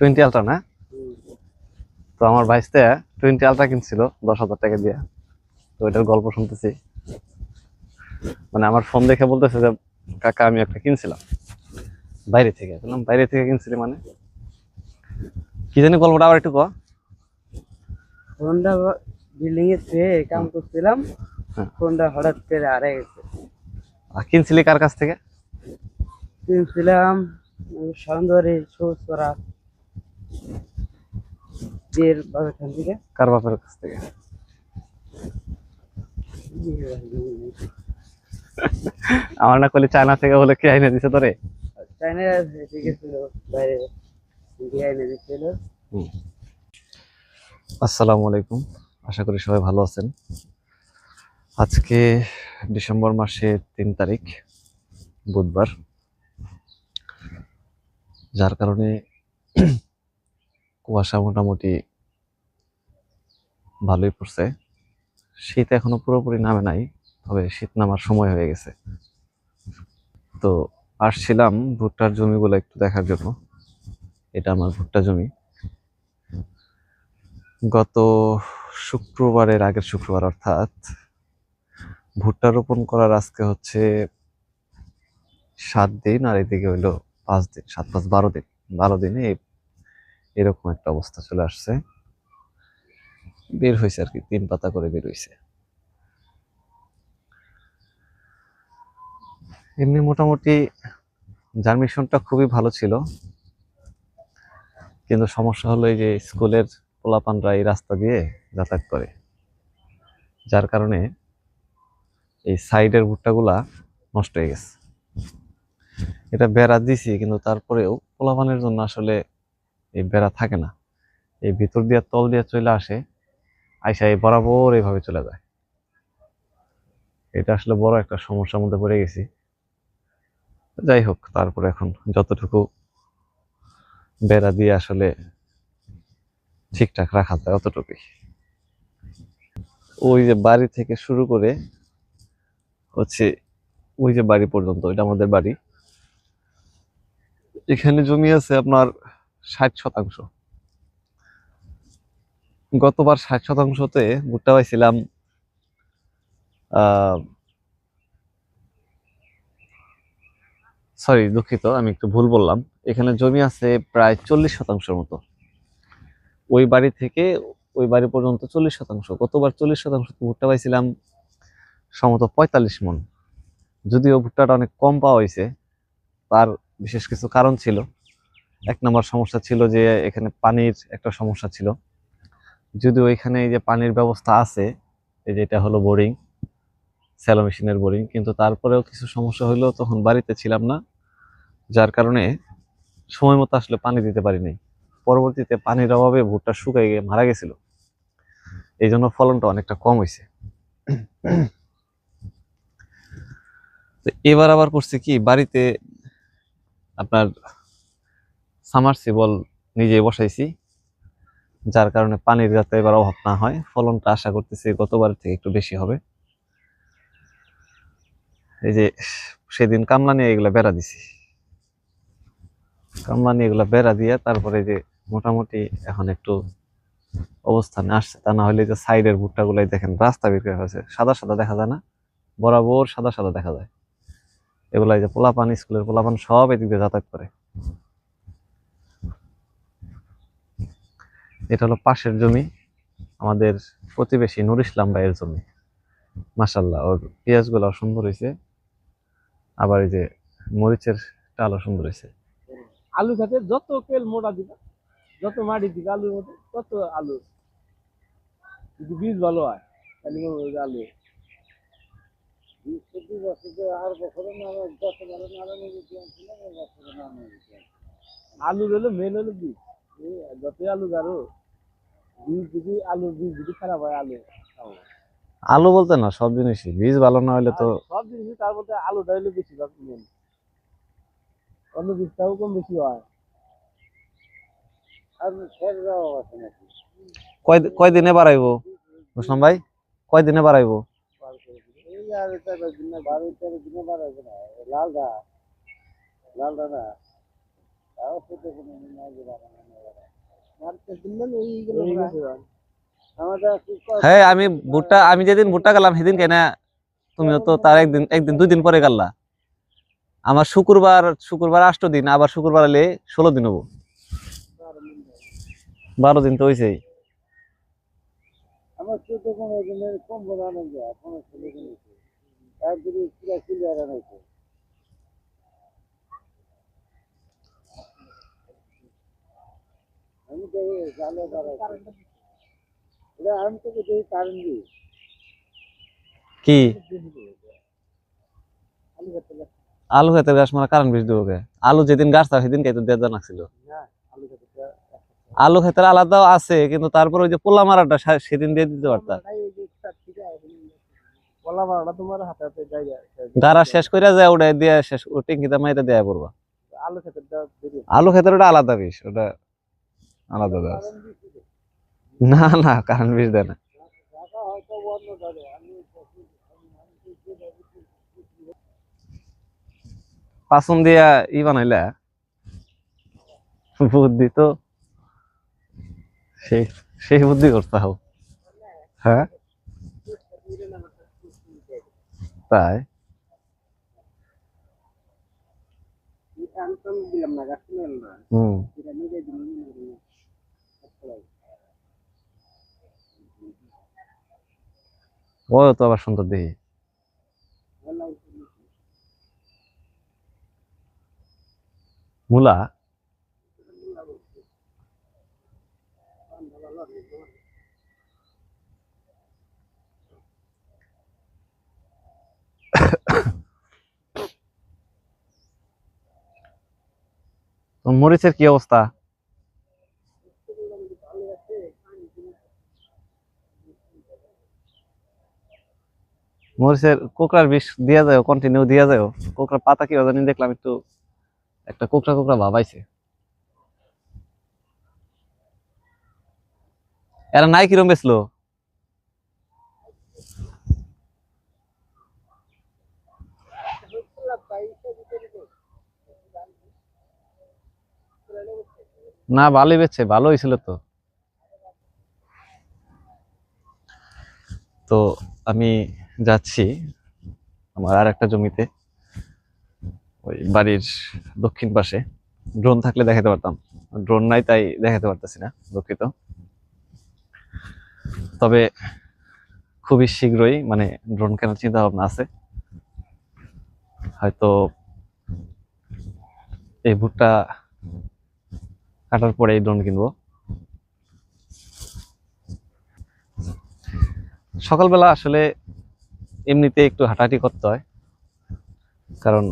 Twenty ultra না? তো আমার ভাইসতে টোয়েন্টি আলট্রা কিনছিল দশ হাজার টাকা দিয়ে। তো ওইটার গল্প শুনতেছি। মানে আমার ফোন দেখে বলতেছে যে কাকা আমি একটা কিনছিলাম। বাইরে থেকে বললাম বাইরে থেকে কিনছিলি মানে? কি জানি গল্পটা আবার একটু ক ফোনটা বিল্ডিং এ কাম করছিলাম। হ্যাঁ। ফোনটা হঠাৎ করে হারিয়ে গেছে। আর কিনছিলি কার কাছ থেকে? কিনছিলাম সন্ধ্যে সবুজ করা। বিয়ের বাগান থেকে? কার বাপের কাছ থেকে? আমার না করলে চায়না থেকে বলে কে আইনে দিছে তোরে? বাইরে আসসালামু আলাইকুম আশা করি সবাই ভালো আছেন। আজকে ডিসেম্বর মাসের তিন তারিখ বুধবার। যার কারণে কুয়াশা মোটামুটি ভালোই পড়ছে। শীত এখনও পুরোপুরি নামে নাই, তবে শীত নামার সময় হয়ে গেছে। তো আসছিলাম ভুট্টার জমিগুলো একটু দেখার জন্য। এটা আমার ভুট্টা জমি। গত শুক্রবারের আগের শুক্রবার, অর্থাৎ ভুট্টা রোপণ করার আজকে হচ্ছে সাত দিন, আর এদিকে হইল পাঁচ দিন, সাত পাঁচ বারো দিন। বারো দিনে এই- এরকম একটা অবস্থা চলে আসছে। বের হয়েছে আর কি, তিন পাতা করে বের হয়েছে এমনি মোটামুটি জার্মিশনটা খুবই ভালো ছিল। কিন্তু সমস্যা হলো এই যে স্কুলের পোলাপানরা এই রাস্তা দিয়ে যাতায়াত করে। যার কারণে এই সাইডের ভুট্টাগুলা নষ্ট হয়ে গেছে। এটা বেড়া দিছি, কিন্তু তারপরেও পোলাপানের জন্য আসলে এই বেড়া থাকে না। এই ভিতর দিয়ে তল দিয়ে চলে আসে, আইসা এই বরাবর এইভাবে চলে যায়। এটা আসলে বড় একটা সমস্যার মধ্যে পড়ে গেছি। যাই হোক, তারপরে এখন যতটুকু বেড়া দিয়ে আসলে ঠিকঠাক রাখা যায় অতটুকুই। ওই যে বাড়ি থেকে শুরু করে হচ্ছে ওই যে বাড়ি পর্যন্ত, এটা আমাদের বাড়ি। এখানে জমি আছে আপনার ষাট শতাংশ। গতবার ষাট শতাংশতে ভুট্টা পাইছিলাম সরি দুঃখিত, আমি একটু ভুল বললাম। এখানে জমি আছে প্রায় চল্লিশ শতাংশের মতো। ওই বাড়ি থেকে ওই বাড়ি পর্যন্ত চল্লিশ শতাংশ। গতবার চল্লিশ শতাংশ ভুট্টা পাইছিলাম সম্ভবত পঁয়তাল্লিশ মন। যদিও ভুট্টাটা অনেক কম পাওয়া হয়েছে, তার বিশেষ কিছু কারণ ছিল। এক নম্বর সমস্যা ছিল যে এখানে পানির একটা সমস্যা ছিল। যদিও এখানে এই যে পানির ব্যবস্থা আছে, এই যে এটা হলো বোরিং স্যালো মেশিনের বোরিং, কিন্তু তারপরেও কিছু সমস্যা হলো তখন বাড়িতে ছিলাম না, যার কারণে সময় মতো আসলে পানি দিতে পারিনি। পরবর্তীতে পানির অভাবে ভুট্টা শুকাই গিয়ে মারা গেছিল। এই জন্য ফলনটা অনেকটা কম হয়েছে এবার আবার করছে কি, বাড়িতে আপনার সামারসিবল নিজে বসাইছি, যার কারণে পানির যাতে এবার অভাব না হয়। ফলনটা আশা করতেছি গতবার থেকে একটু বেশি হবে। এই যে সেদিন কামলা নিয়ে এগুলা বেড়া দিছি। কামলা নিয়ে এগুলা বেড়া দিয়ে তারপরে যে মোটামুটি এখন একটু অবস্থানে আসছে। তা না হলে যে সাইডের ভুট্টা গুলাই দেখেন, রাস্তা বের করে হয়েছে সাদা সাদা দেখা যায় না? বরাবর সাদা সাদা দেখা যায়। এগুলাই যে পোলাপান, স্কুলের পোলাপান সব এদিক যাতায়াত করে। এটা হলো পাশের জমি। আমাদের প্রতিবেশী নুর ইসলাম ভাইয়ের জমি। মাসাল্লাহ ওর পেঁয়াজগুলো সুন্দর হয়েছে। আবার এই যে মরিচের টালও সুন্দর হয়েছে। আলু খাতে যত তেল মোটা দিবা, যত মাটি দিবা আলুর মধ্যে, তত আলু। যদি বীজ ভালো হয় আলু। আলু হলো মেন হলো বীজ। যতই আলু গাড়ো বীজ যদি আলু বীজ যদি খারাপ হয় আলু আলু বলতে না সব জিনিসই। বীজ ভালো না হলে তো সব জিনিস তার মধ্যে আলুটা হলো বেশি মেন। অন্য বীজটাও কম বেশি হয়। আর দেওয়া আছে নাকি? কয় কয় দিনে বাড়াইবো? মুসলাম ভাই কয় দিনে বাড়াইবো? এই আর এটা দিনে বারো তেরো দিনে বারো হবে না না। তাও সেটা কোনো দিন আগে বাড়ানো এই গেছে ধান। আমাদের হ্যাঁ আমি ভুট্টা, আমি যেদিন ভুট্টা গেলাম সেদিন কেনা তুমিও তো তার একদিন একদিন, দুই দিন পরে গেলা আমার শুক্রবার শুক্রবার আষ্ট দিন, আবার শুক্রবার এলে ষোলো দিন হব। বারো দিন তো হয়েছেই আমার চোদ্দ পনেরো দিনের কম বড় আনন্দ যায় পনেরো ষোলো দিন হয়েছে একদিকে কিরা ক্লিয়ার আনাইছে আমি তো এই জালে দাঁড়াইছি এটা আমি তোকে দেখি কারণ দিই কি? আলু খেতে লাগে। গাছ মারা কারণ বেশি দেবো আলু যেদিন গাছ থাকে সেদিন খাইতে দেওয়া জানা ছিল আলু খেতে ক্ষেতের আলাদাও আছে কিন্তু তারপর ওই যে পোলা মারাটা সেদিন দিয়ে দিতে পারতাম। এই যে চার থেকে এখন কলা বারোটা তোমার হাতে হাতে গাড়া শেষ করে যায় ওটা দিয়ে শেষ ও টিঙ্কিতে মাইটা দেয়া পড়বা। আলু খেতে ক্ষেতের ওটা আলাদা বিষ ওটা আলাদা গাছ না না কারণ বিষ দেয় না। পাসন দিয়া ই বানাইলা? বুদ্ধি তো। সেই সেই বুদ্ধি করতে হবে। হ্যাঁ? তাই? হুম। ও তো আবার সুন্দর দেখি মূলা? মরিচের কি অবস্থা? মরিচের কোকড়ার বিষ দিয়া যায় কন্টিনিউ দিয়া যায় কোকড়ার পাতা কি জানি দেখলাম একটু, একটা কোকড়া কোকড়া ভাবাইছে এরা নাই কিরম বেচলো? না, ভালোই বেচছে ভালো হয়েছিল তো। তো আমি যাচ্ছি আমার আর একটা জমিতে, ওই বাড়ির দক্ষিণ পাশে। ড্রোন থাকলে দেখাতে পারতাম। ড্রোন নাই তাই দেখাতে পারতেছি না, দুঃখিত। তবে খুবই শীঘ্রই মানে ড্রোন কেনার চিন্তা ভাবনা আছে। হয়তো এই ভুট্টা কাটার পরে এই ড্রোন কিনবো। সকালবেলা আসলে এমনিতে একটু হাঁটাহাঁটি করতে হয়। কারণ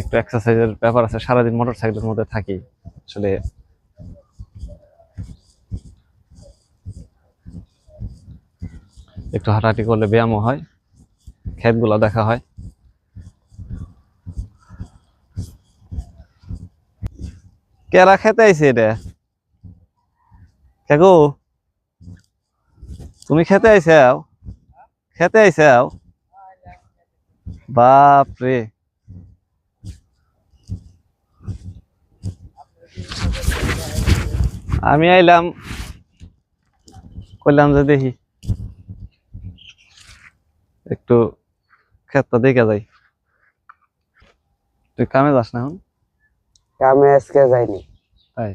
একটু এক্সারসাইজের ব্যাপার আছে, সারাদিন মোটর সাইকেলের মধ্যে থাকি। আসলে একটু হাঁটাহাঁটি করলে ব্যায়ামও হয় ক্ষেতগুলো দেখা হয়। কেরা খেতে আইছে এটা? কাকু? তুমি খেতে আইসাও? খেতে আইসাও? বাপ রে আমি আইলাম কইলাম যে দেখি। একটু ক্ষেতটা দেখে যাই। তুই কামে যাস না এখন? কামে আজকে যাইনি। তাই?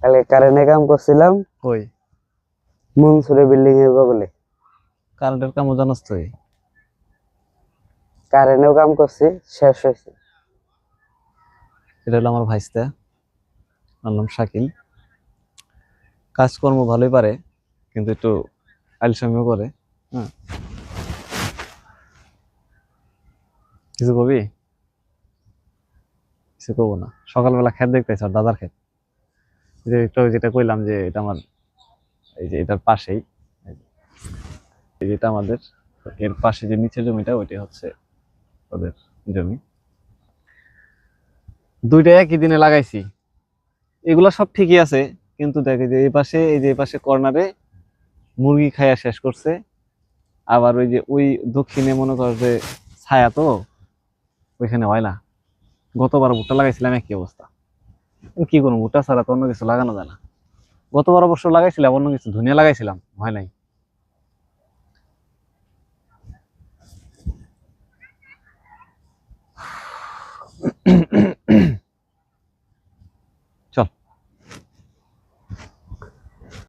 কালকে কারেন্টে কাম করছিলাম। কই? মনসুরের বিল্ডিং এর বগলে। কারেন্টের কামও জানাস তুই? কারেন্টেও কাম করছি শেষ হয়েছে। এটা হলো আমার ভাইস্তা আমার নাম শাকিল। কাজকর্ম ভালোই পারে কিন্তু একটু আলসামিও করে হ্যাঁ। কিছু কবি? কিছু কবো না। সকালবেলা খেত দেখতে আর দাদার খেত যেটা কইলাম যে এটা আমার এই যে এটার পাশেই যেটা আমাদের, এর পাশে যে নিচের জমিটা ওইটা হচ্ছে ওদের জমি। দুইটা একই দিনে লাগাইছি। এগুলা সব ঠিকই আছে, কিন্তু দেখে যে এই পাশে, এই যে পাশে কর্নারে মুরগি খাইয়া শেষ করছে। আবার ওই যে ওই দক্ষিণে মনে কর যে ছায়া তো, ওইখানে হয় না। গতবার ভুট্টা লাগাইছিলাম, একই অবস্থা। কি করব, ভুট্টা ছাড়া তো অন্য কিছু লাগানো যায় না। গতবার অবশ্য লাগাইছিলাম অন্য কিছু ধুনিয়া লাগাইছিলাম হয় নাই?